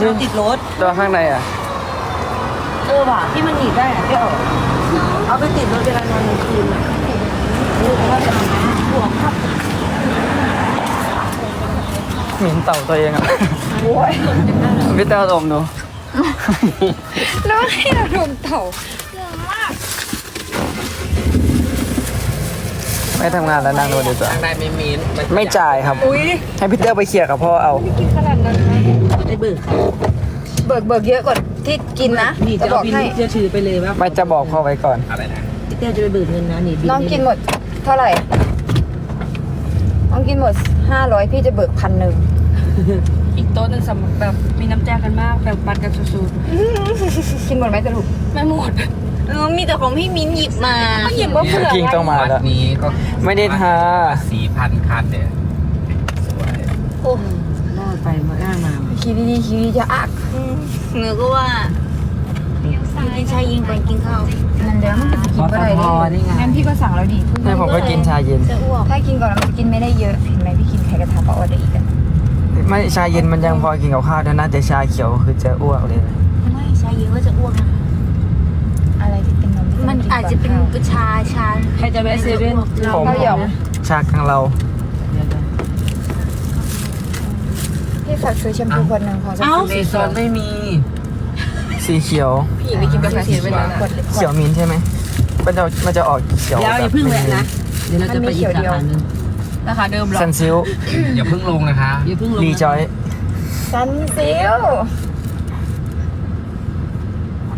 จะเอาติดรถตัวข้างในอะ เออว่ะที่มันหนีบได้อะพี่เออเอาไปติดรถเวลานอนกลางคืนอะเออแล้วจะห่วงครับเหม็นเต่าตัวเองอะโอ้ยพี่เต้าดมดูแล้วให้เราดมเต่าไม่ทำงานแล้วนั่งดูดีกว่า ข้างในไม่มีนไม่จ่ายครับอุ้ยให้พี่เต้าไปเคลียร์กับพ่อเอากินขนาดนั้นไหมได้ เบิกเบิกเบิกเยอะกว่าที่กินนะนี่จะจะบเอาอกบินให้จะถือไปเลยว่าไม่จะบอกพ่อไว้ก่อน อะไรนะพี่เต้จะไปเบิกเงินนะนี่บิน้องกินหมดเท่าไหร่น้องกินหมดห้าร้อยพี่จะเบิกพันหนึ่งอีกโต๊ะหนึงสำหรับแบบมีน้ำใจกันมากแบบปันกันสุดกินหมดไหมสรุปๆไม่หมดเออมีแต่ของพี่มิ้นหยิบมาก็หยิบว่าเผื่อกิ้งต้องมาวัดแล้ว นี้ก็ไม่ได้ทา สี่พันคันเนี่ยสวยรอด ไปมาอ้ามาคิดดีๆคิดดีจะอักหนูก็ว่ากินชายิงก่อนกินข้าวนั่นเดี๋ยวมันจะกินอะไรพได้อได้ไงงั้นพี่ก็สั่งแล้วดิให้ผมก็กินชาเย็นจะอ้วกถ้ากินก่อนแล้วมันกินไม่ได้เยอะเห็นไหมพี่กินไข่กระทะปลาออดได้อีกอะไม่ชาเย็นมันยังพอกินกับข้าวได้นะแต่ชาเขียวคือจะอ้วกเลยไม่ชายิงก็จะอ้วกนะคะอะไรที่เป็นนมที่มันกิอาจจะเป็นก่ข้าวชาชาใครจะแวะเซเว่นผมข้าวหยองชากังเรา พี่ฝากซื้อแชมพูคนหนึ่งของเอ้าในโซนไม่มี สีเขียว พี่ไปกินกาแฟเสียเวลาขวดเล็กเขียวมิ้นท์ใช่ไหมมันจะมันจะออกเขียวเดี๋ยวอย่าเพิ่งแวะนะ เดี๋ยวเราจะไปอีกสาขาหนึ่งราคาเดิมหรอซันซิลอย่าเพิ่งลงนะคะอย่าเพิ่งลงรีจอยซันซิล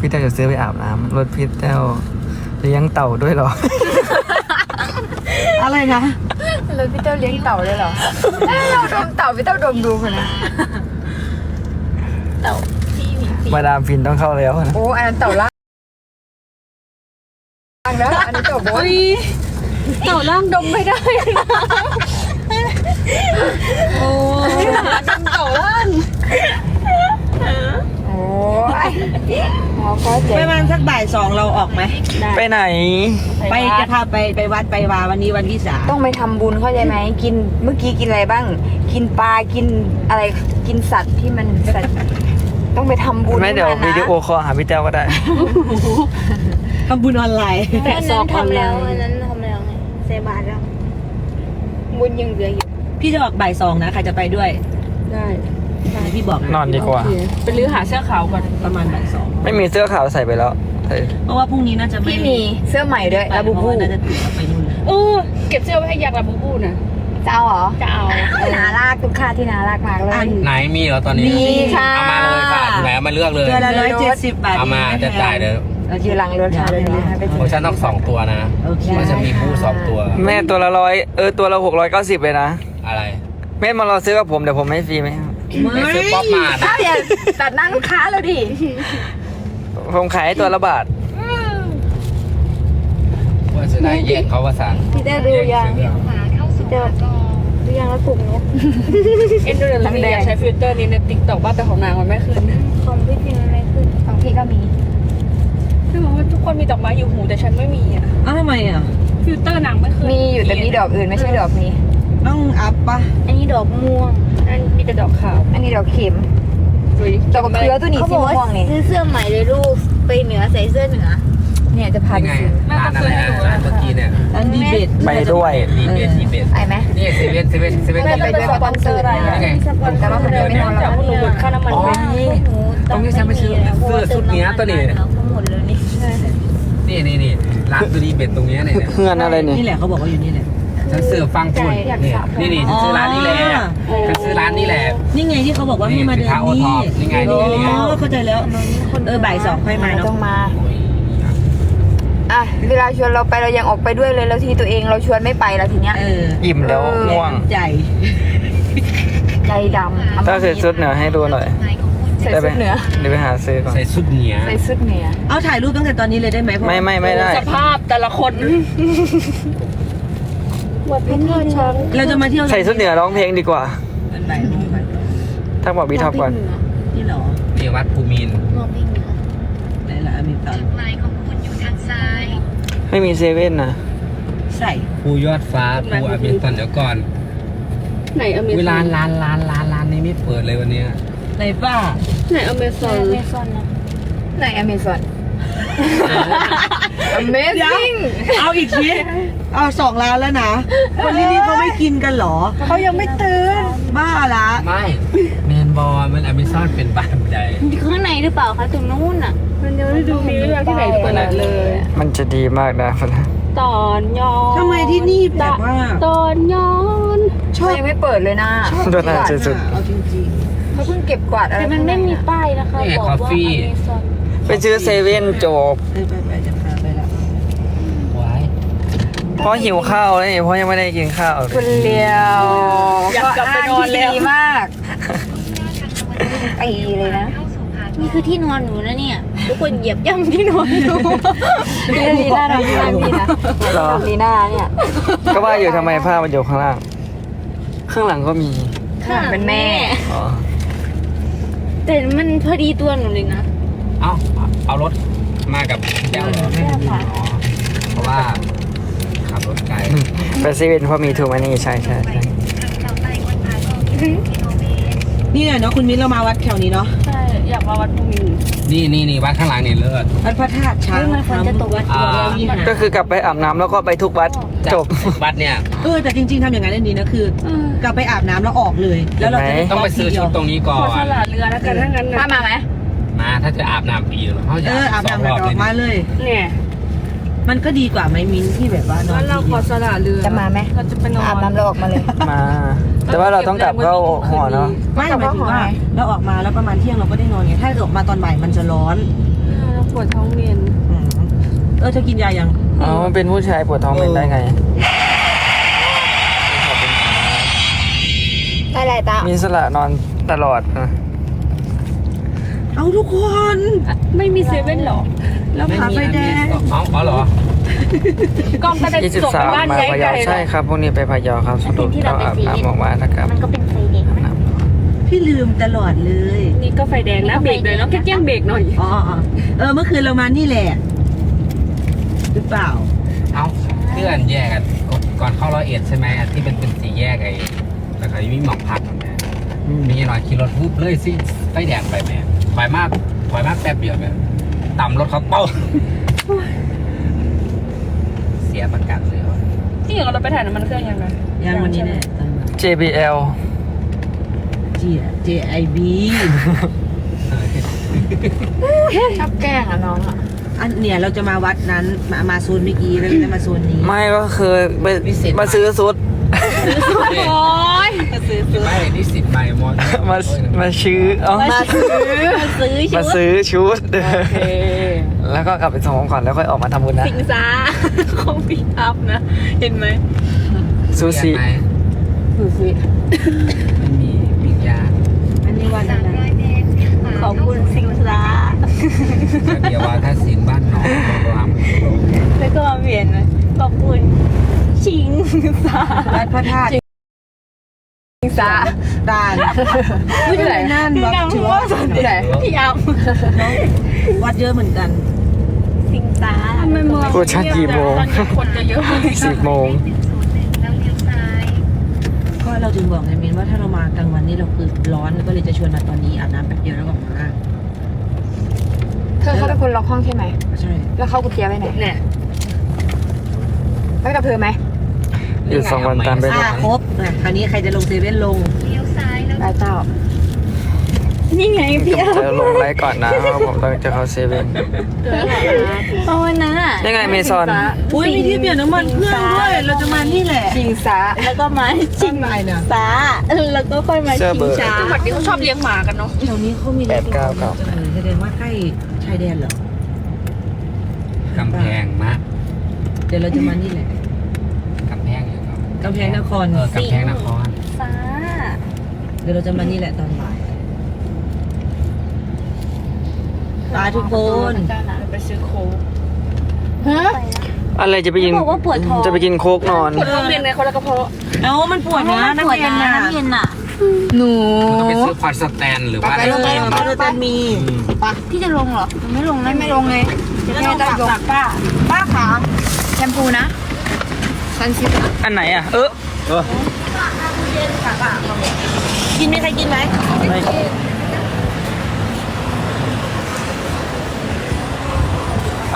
พี่เต้าจะซื้อไปอาบน้ำรถพี่เต้าเลี้ยงเต่าด้วยเหรอ อะไรนะแล้วพี่เต้าเลี้ยงเต่าเลยเหรอเอ้ยเราดมเต่าพี่เต้าดมดูคนนะมาดามฟินต้องเข้าแล้วนะโอ้อันนั้นเต่าล่างแล้วอันนี้เต่าโบนเต่าล่างดมไม่ได้นะโอ้ดมเต่าล่างโอ้ย หมอก็เจ็ไปบวันสักบ่ายสองเราออกไหม ไปไหน ไปจะพาไปไปวัดไปวาวันนี้วันที่สามต้องไปทำบุญเข้าใจไหมกินเมื่อกี้กินอะไรบ้าง กินปลากินอะไรกินสัตว์ที่มันสัตว์ต้องไปทำบุญไม่เดี๋ยวให้นนะวิดีโอคอลหาพี่เต้าก็ได้ ทำบุญออนไลน์อันนั้นทำแล้วอันนั้นทำแล้วไงเซบาทแล้วบุญยังเหลืออยู่พี่จะออกบ่ายสองนะใครจะไปด้วย ได้ ใช่พี่บอกนอนดีกว่าไปรื้อหาเสื้อขาวก่อนประมาณบ่ายสองไม่มีเสื้อขาวใส่ไปแล้วใส่เพราะว่าพรุ่งนี้น่าจะไม่พี่มีเสื้อใหม่ด้วยไปลาบูเพบูราะว่าน่าจะติดเอาไปนู่นเลยเออเก็บเสื้อไว้ให้ยากลาบูบูนะจะเอาเหรอจะเอานาลากทุกค่าที่นาลากมากเลย ไหนมีเหรอตอนนี้มีค่ะ เอามาเลยค่ะไหนเอามาเลือกเลยตัวละร้อยเจ็ดสิบบาทเอามาองจะจ่ายเด้ออยู่หลังรถค่ะเลยนะไปโอ้ฉันต้องสองตัวนะโอเคมันจะมีผู้สองตัว แม่ตัวละร้อยเออตัวละหกร้อยเก้าสิบเลยนะอะไร แม่มารอซื้อกับผมเดี๋ยวผมให้ฟรีไหม ไม่ซื้อป๊อปมานะถ้าอย่าตัดหน้าลูกค้าแล้วดิ ผมขายให้ตัวละบาท ว่าจะได้แยกเขาว่าสั่งพี่ได้ดูยังพี่ได้ดูยังแล้วปลุกนกเอ็นดูเดลลี่อยากใช้ฟิลเตอร์นี้ในติ๊กต็อกบ้างแต่ของนางมันไม่ขึ้นของพี่พิมพ์ไม่ขึ้นของพี่ก็มีพี่บอกว่าทุกคนมีดอกไม้อยู่หูแต่ฉันไม่มีอะอ้าวทำไมอะ ฟิลเตอร์นางไม่ขึ้นมีอยู่แต่มีดอกอื่นไม่ใช่ดอกนี้ ต้องอัพปะอันนี้ดอกม่วง อันมีแต่ดอกขาวอันนี้ดอกเข็มอุ้ยดอกมะเขือตัวนี้เขาสีบอกว่าม่วงนี่ ซื้อเสื้อใหม่เลยลูก ไปเหนือใส่เสื้อเหนือ เนี่ยจะพายังไปไงซื้อ ร้านอะไรนะร้านเมื่อกี้เนี่ยอันดีเบต ไปด้วย ดีเบสดีเบสไปไหม นี่เซเว่นเซเว่นเซเว่นไม่ไปด้วยสปอนเซอร์อะไรนี่ไง แต่ว่าคนเดียวไม่นอนจาแล้กวพวกหนูหมดค่าน้ำมันอ๋อตรงนี้ฉันไปซื้อเสื้อชุดเนี้ยตัวนี้ทั้งหมดเลยนี่ นี่นี่นี่ร้านตัวดีเบสตรงเนี้ยเนี่ย เพื่อนอะไรเนี่ย นี่แหละเขาบอกว่าอยู่นี่แหละ ฉันซื้อฟังคุณนี่นี่นี่ฉันซื้อร้านนี้แหละฉันซื้อร้านนี้แหละนี่ไงที่เขาบอกว่าให้มาเดินนี่สินค้านี่ O-Top นี่ไงนี่ไงนี่ไงอ๋อเข้าใจแล้วเออบ่ายสองค่อยมาต้อเนาะงมาอะเวลาชวนเราไปเรายังออกไปด้วยเลยแล้วทีตัวเองเราชวนไม่ไปแล้วทีเนี้ยเอออิ่มแล้วง่วงใจใจดำถ้าเสร็จชุดเหนือให้ดูหน่อยใส่ได้ไหมชุดเหนือเดี๋ยวไปหาซื้อก่อนใส่ชุดเหนียใส่ชุดเหนือเอาถ่ายรูปตั้งแต่ตอนนี้เลยได้ไหมเพราะไม่ไม่ไม่ได้สภาพแต่ละคน วัดพระธาตุช้างเราจะมาเที่ยวใส่ชุดเหนือร้องเพลงดีกว่าเป็นบ่ายโมงก่อนถ้าบอกบีท็อปก่อนนี่เหรอนี่วัดภูมินทร์ไหนล่ะอเมริกันไม่มีเซเว่นนะใส่ภูยอดฟ้าภูอเมริกันเดี๋ยวก่อน ไหนอเมริเวกาลาร้านร้านร้านร้านนี้ไม่เปิดเลยวันเนี้ยไหนป้าไหนอเมซอนไหนอเมซอน Amazing เอาอีกทีเอาสองล้านแล้วนะ คนที่นี่เขาไม่กินกันเหรอ เขายังไม่ตื่น บ้าละ ไม่แมนบอลมันอเมซอนเป็นบ้านใดข้างในหรือเปล่าคะตรงนู้นอะ มันยังไม่ดูมีเรื่องที่ไหนเปิดเลย มันจะดีมากนะตอนย้อนทำไมที่นี่แบบว่า ตอนย้อนชอบเขายังไม่เปิดเลยนะโดนอาสุด เอาจริงเขาเพิ่งเก็บกวาดอะไรแต่มันไม่มีป้ายนะคะนี่บอกคอว่าฟฟี่อเมซอนๆ ไปซื้อเซเว่นจบๆไปไปไปจะพาไปละไว้เพราะหิวข้าวเลยเพราะยังไม่ได้กินข้าวเลยคุณเลียวอยากกลับไปนอนแล้วดีมากไอเลยนะ นี่คือที่นอนหนูนะเนี่ย ทุกคนเหยียบย่ำที่นอนหนูพี่ลีน่าทำที่นั่นพี่นะเหรอ ลีน่าเนี่ย ก็ว่าอยู่ทำไมผ้ามันอยู่ข้างล่าง ข้างหลังก็มีข้างหลังเป็นแม่ อ๋อแต่มันพอดีตัวหนูเลยนะ เอาเอารถมากับเจ้าเหรออ๋อเพราะว่าขับรถไกลไปเซเว่นเพราะมีทูมานี่ใช่ใช่ใช่นี่ไงเนาะคุณมิ้นเรามาวัดแถวนี้เนาะใช่ อยากมาวัดภูมินนี่นี่นี่วัดข้างหลังนี่เลิศ วัดพระธาตุช้างเฮ้ยมันควรจะตกวัดอ่าวิหารก็คือกลับไปอาบน้ำแล้วก็ไปทุกวัดจบ วัดเนี่ยเออแต่จริงๆทำอย่างนั้นได้ดีนะคือ กลับไปอาบน้ำแล้วออกเลย แล้วเราจะด้ต้องไปซื้อชุดตรงนี้ก่อขอน สละเรือแล้วกันถ้างั้นมานะ มาไหมมา ถ้าจะอาบน้ำปีหรือเขาจะเอออาบสองน้ำรแล้วอบก็อเลอยกมาเลย เนี่ยมันก็ดีกว่าไหมมิ้นที่แบบว่านอนงั้นเราทีขอเดียวสละเรือจะมาไหม เราจะไปนอนอาบน้ำแล้วออกมาเลย มา แต่ว่าเราต้องกลับเข้าหอเนาะไม่หมายถึงว่าเราออกมาแล้วประมาณเที่ยงเราก็ได้นอนไงถ้าเกิดออกมาตอนบ่ายมันจะร้อนเออเราปวดท้องเวียนอืมเออเธอกินยายังอ๋อมันเป็นผู้ชายปวดท้องเป็นได้ไงได้ไรตา มีสละนอนตลอดนะ เอาทุกคน ไม่มีเซเว่นหรอ แล้วพาไฟแดงอ๋ออ๋อเหรอกล้องก็ได้ส่งไป23บ้านมาย้ายพะไกลเยาใช่ครับพวกนี้ไปพะเยาครับสรุปก็อาบน้ำออกมานะครับมันก็เป็นไฟแดงพี่ลืมตลอดเลย นี่ก็ไฟแดงนะเบรกเลยเนาะแค่แกล้งเบรกหน่อยอ๋ออ๋อเออเมื่อคืนเรามานี่แหละหรือเปล่า เอาเพื่อนแยกกันก่อนเข้าร้อยเอ็ดใช่ไหมอันที่เป็นเป็นสี่แยกไอ้แล้วก็ยังมีหมอกพักแม่มีหน่อยขี่รถปุ๊บเลยสิไฟแดงไปแม่ ถอยมากถอยมากแป๊บเดียวแม่ต่ำรถเขาเป้า เสียประกันเลยว่ะที่อย่างเราไปถ่ายน้ำมันเครื่องยังไงยังวันนี้แหละตอนบ่าย JBL G J I B ชอบแกล้งอะน้องอะอันเนี่ยเราจะมาวัดนั้นมามาโซนเมื่อกี้แล้วจะมาโซนนี้ ไม่ก็คือไปพิเศษมาซื้อซุด โอ้ยไม่นี่สิทธิ์ใหม่มอนมามาซื้อเอามาซื้อซื้อมาชุดซื้อชุดโอเคแล้วก็กลับไปส่งของก่อนแล้วค่อยออกมาทำบุญนะสิงซาของพี่อัพนะ เห็นไหมซูชิไหมดูสิมันมีปิ้งย่างอันนี้วันอะไรขอบคุณสิงซาเดียวว่าถ้าสินบ้านหนองรามแล้วก็มาเปลี่ยนนะขอบคุณ ชิงซาวัดพระธาตุสิงซาตาลไม่ใช่นั่นวัดถือว่าที่ไหนพี่อัพวัดเยอะเหมือนกันสิงซาทำไมเมืองพูดชัดกี่โมงตอนนี้คนจะเยอะสิบโมงก็เราถึงบอกไงมินว่าถ้าเรามากลางวันนี่เราคือร้อนก็เลยจะชวนมาตอนนี้อาบน้ำแป๊บเดียวแล้วก็ออกมาเธอเขาเป็นคนล็อกห้องใช่ไหมใช่แล้วเข้ากุญแจไว้ไหนเนี่ยไปกับเธอไหม อยู่สองวันตามไปหมอ่าดครบอะคราวนี้ใครจะลงเซเว่นลงได้เจ้านี่ไงพี่อัพจะลงไลฟ์ก่อนนะเพราะผมต้องจะเข้าเซเว่นตอนนั้นอะยังไงเมซอนอุ้ยมีที่เปลี่ยนน้ำมันเครื่องด้วยเราจะมานี่แหละสิงซาแล้วก็มาจริงไหมเนี่ยซาแล้วก็ค่อยมาเสื้อชิเบงอร์ช้าวันนี้เขาชอบเลี้ยงหมากันเนาะแถวนี้เขามีแปดเก้าเก้าออแสดงว่าใกล้ชายแดนเหรอกำแพงมะเดี๋ยวเราจะมานี่แหละ กำแพงอยู่ครับ กำแพงนครเออกำแพงนครซาเดี๋ยวเราจะมานี่แหละตอนบ่ายตาทุกคนเจ้าหนาไปซื้อโค้กฮะอะไรจะไปกินบอกว่าปวดท้องจะไปกินโค้กนอน ปวดท้องเรียนไงคนละกระเพาะเอ้ามันปวดนะนักเรียนน่ะน้ำเย็นอะ หนูต้องไปซื้อคอนสแตนหรือว่าไปอะไรโรงเรียนมาเราจะมีพี่จะลงเหรอ ไม่ลงนะไม่ลงไงจะต้องฝากฝากป้า ป้าขาแชมพูนะ ซันชิปอันไหนอะ เออเออกินมีใครกินไหมไม่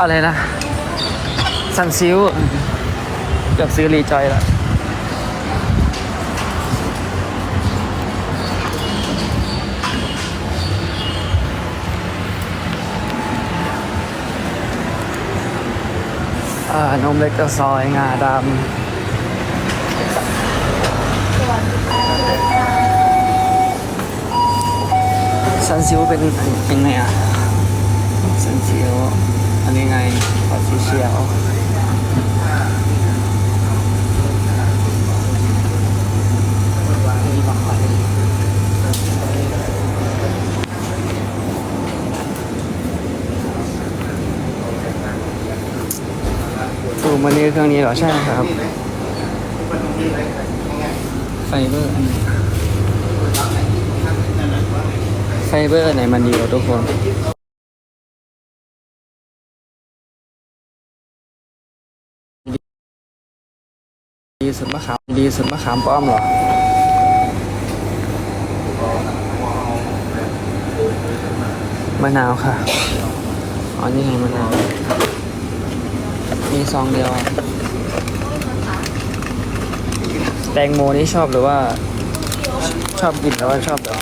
อะไรนะสันซิลเกือบซื้อรีจอยแล้ว นมเล็กกระซอยงาดำซันซิวเป็นเป็นไงอะซันซิวอันนี้ไงขอสีเขียวนี่บอกว่าสูบมันนี่ เครื่องนี้เหรอ ใช่ครับ ไฟเบอร์อันไหนไฟเบอร์อันไหนมันดีกว่าทุกคนดีสุดมะขามดีสุดมะขามป้อมเหรอมะนาวค่ะ อ๋อ นี่ไงมะนาว มีซองเดียวอะ แตงโมนี่ชอบหรือว่า ชอบกินหรือว่าชอบแบบ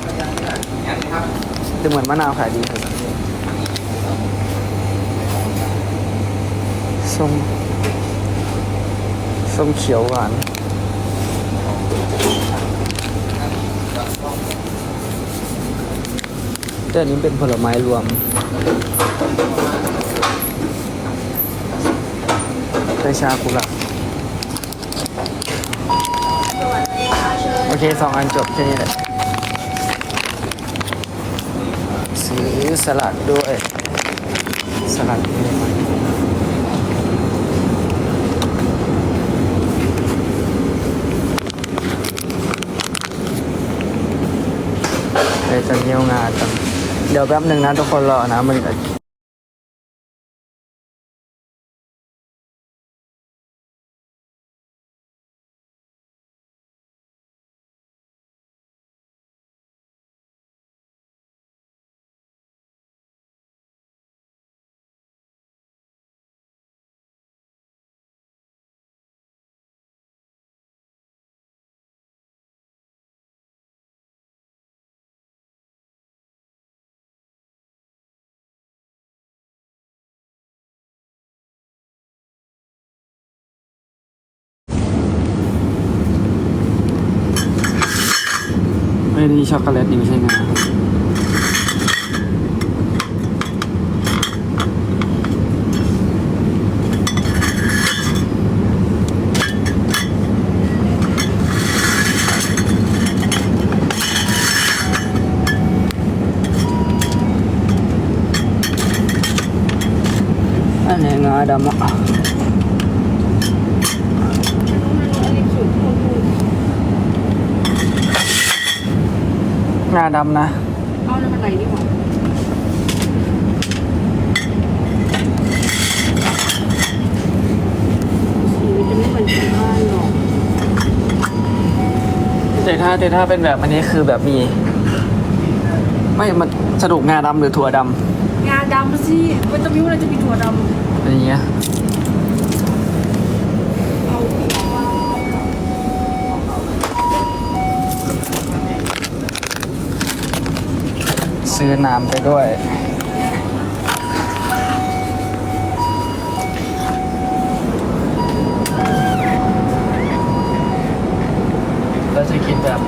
ดูเหมือนมะนาวขายดีสุดส้มส้มเขียวหวานแต่อันนี้เป็นผลไม้รวมไดชากุระโอ เคสองอันจบแค่นี้แหละซื้อสลัดด้วย สลัดนี่มันเดี๋ยวจะเที่ยวงานกันเดี๋ยวแป๊บหนึ่งนะทุกคนรอนะมัน จะไม่นี่ช็อกโกแลตนี่ไม่ใช่ งาอันนี้งาดำอะงาดำนะเอาแล้วมันไหนดีกว่าสีมันจะไม่เหมือนชาวบ้านหรอกแต่ถ้าแต่ถ้าเป็นแบบอันนี้คือแบบมี ไม่มันสรุปงาดำหรือถั่วดงาดำสิวิตามินอะไรจะมีถั่วดำอะไรอย่างเงี้ยำเอา ซื้อน้ำไปด้วย เราจะกินแบบ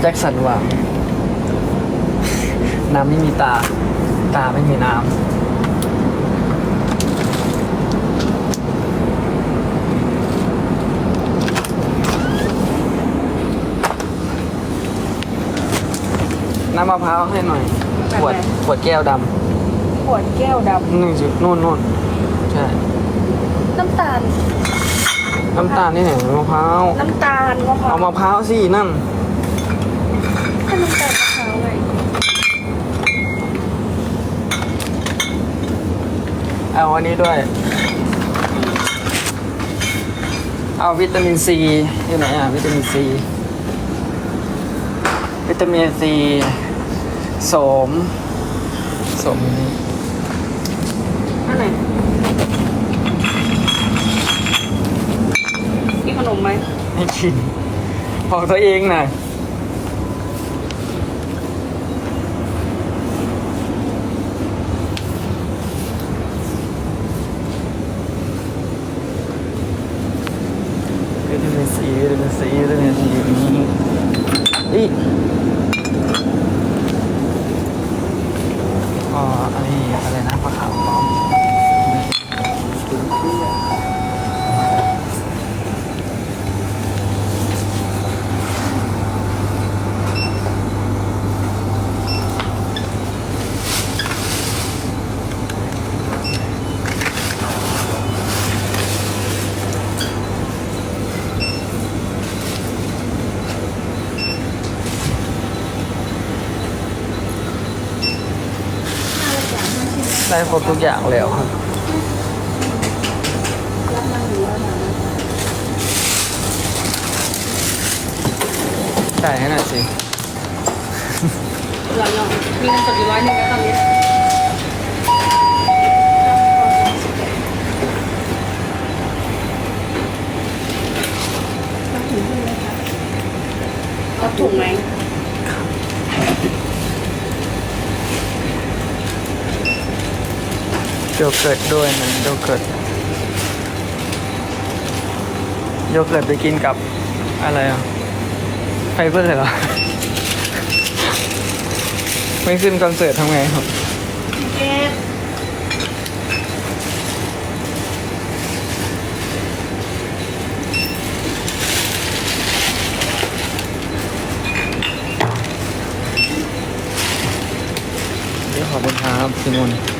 แจ็คสันหวัง น้ำไม่มีตา ตาไม่มีน้ำ น้ำมะพร้าวให้หน่อย ขวด ขวดแก้วดขวดแก้วดำนี่สินู่นนู่นใช่ำน้ำตาล น้ำตาลนี่ไหนมะพร้าว น้ำตาลมะพร้าเอาวมะพร้าวสินั่นก็น้ำตาลมะพร้าวไงเอาอันนี้ด้วย เอาวิตามินซีที่ไหนอะ วิตามินซี วิตามินซี โสมโสมอันไหมีขนมไหมไม่กินบอกตัวเองน่ะ ได้ครบทุกอย่างแล้วครับจ่ายให้หน่อยสิเรายังมีเงินสดอยู่ร้อยหนึ่งแล้วตอนนี้เอาถุงไหม โยเกิร์ตด้วยนโยเกิร์ตโยเกิร์ตไปกินกับอะไรอะไฟเบอร์เหรอ ไม่ขึ้นคอนเสิร์ตทำไงครับเก็บเดี๋ยวขอบคุณครับพี่นุ่น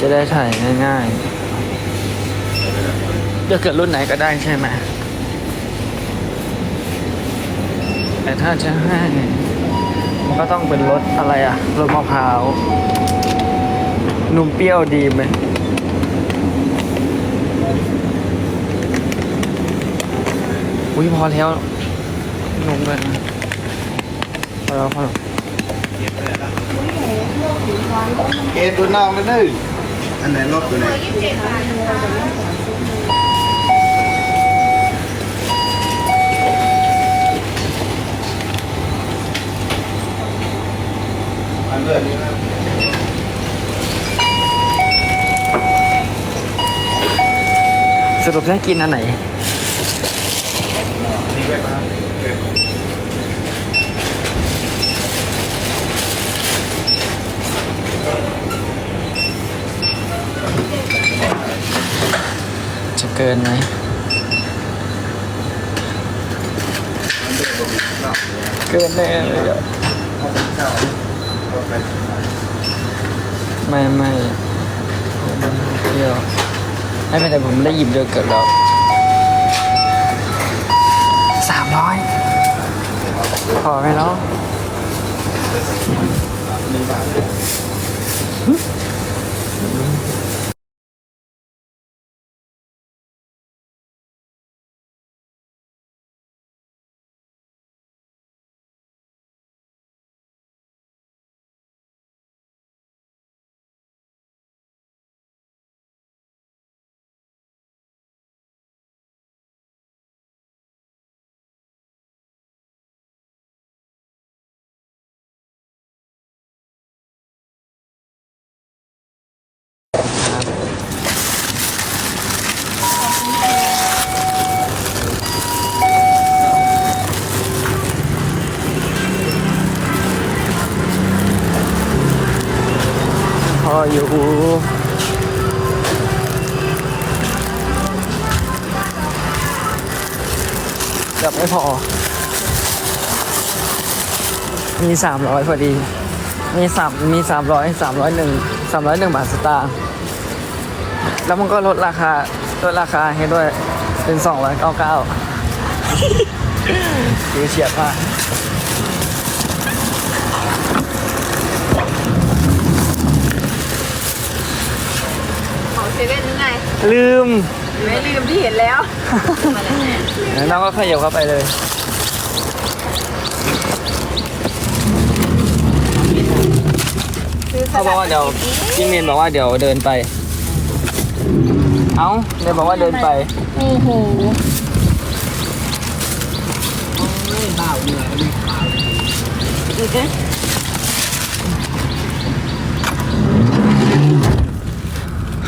จะได้ถ่ายง่ายๆจะเกิดรุ่นไหนก็ได้ใช่ไหมแต่ถ้าจะให้ มันก็ต้องเป็นรสอะไรอะรสมะพร้าว นุ่มเปรี้ยวดีไหมอุ้ยพอแล้วนุ่มเลยนะพอแล้วพอแล้ว เกตตัวน้องกันนึ อันไหนรถตัวไหนอันเลือดนี่นะสรุปจะกินอันไหน นี่ไว้มา จะ เกินไหมเกินแน่เลยอะเอาไปเช่าเอาไม่ไม่เที่ยวไม่เป็นไรผมได้หยิบโยเกิร์ตแล้วสามร้อยพอไหมเนาะนี่บาท เกือบไม่พอ มีสามร้อยพอดี มีสามมีสามร้อยสามร้อยหนึ่งสามร้อยหนึ่งบาทสตางค์แล้วมันก็ลดราคาลดราคาให้ด้วยเป็นสองร้อยเก้าเก้าดูเฉียบมากของเซเว่นนึงไง ลืม ไม่ลืมที่เห็นแล้วน้องก็ขยับเข้าไปเลยเขาบอกว่าเดี๋ยวพี่เมนบอกว่าเดี๋ยวเดินไป เอ้าเม่บอกว่าเดินไปโอ้โหเบาเหนื่อยไม่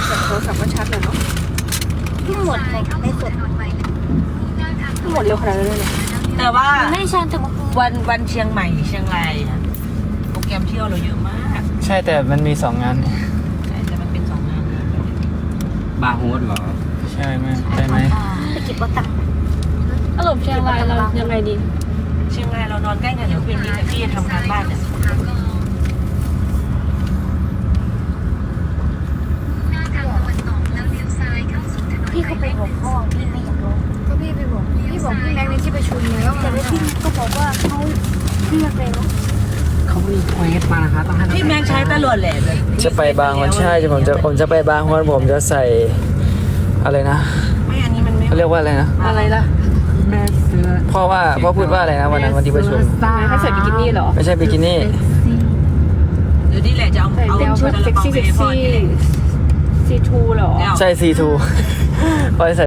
ขโทรศัพท์มาชัดเลยเนาะ ที่หมดในในสุดหมดเร็วขนาดนั้นเลยเหรอแต่ว่าไม่ใช่จะมาวันวันเชียงใหม่เชียงรายอะโปรแกรมเที่ยวเราเยอะมากใช่แต่มันมีสองงานใช่แต่มันเป็นสองงานบาร์โฮสเหรอ ใช่ไหมใช่ไหมไปเก็บกระตังสรุปเชียงรายเรายังไงดี เชียงรายเรานอนใกล้กันเดี๋ยวเป็นมีแต่พี่จะทำงานบ้านเนี่ย พี่ก็ไปบอกพ่อพี่ไม่อยากลง ก็พี่ไปบอกพี่บอกพี่แม็กซ์ในที่ประชุมแล้ว แต่ว่าพี่ก็บอกว่าเขาเรียกแล้ว เขามีเควสมานะคะต้องให้น้องพี่แม็กใช้ตลอดแหละแบบจะไปบางวันใช่ผมจะผมจะไปบางวันผมจะใส่อะไรนะไม่อันนี้มันไม่เขาเรียกว่าอะไรนะ อะไรล่ะแม่เสื้อพ่อว่าพ่อพูดว่าอะไรนะวันนั้นวันที่ประชุมให้ใส่บิกินี่เหรอไม่ใช่บิกินี่เดี๋ยวนี่แหละจะเอาใส่เอาแนวชุดเซ็กซี่เซ็กซี่ซีทูเหรอ ใช่ซีทูพอใส่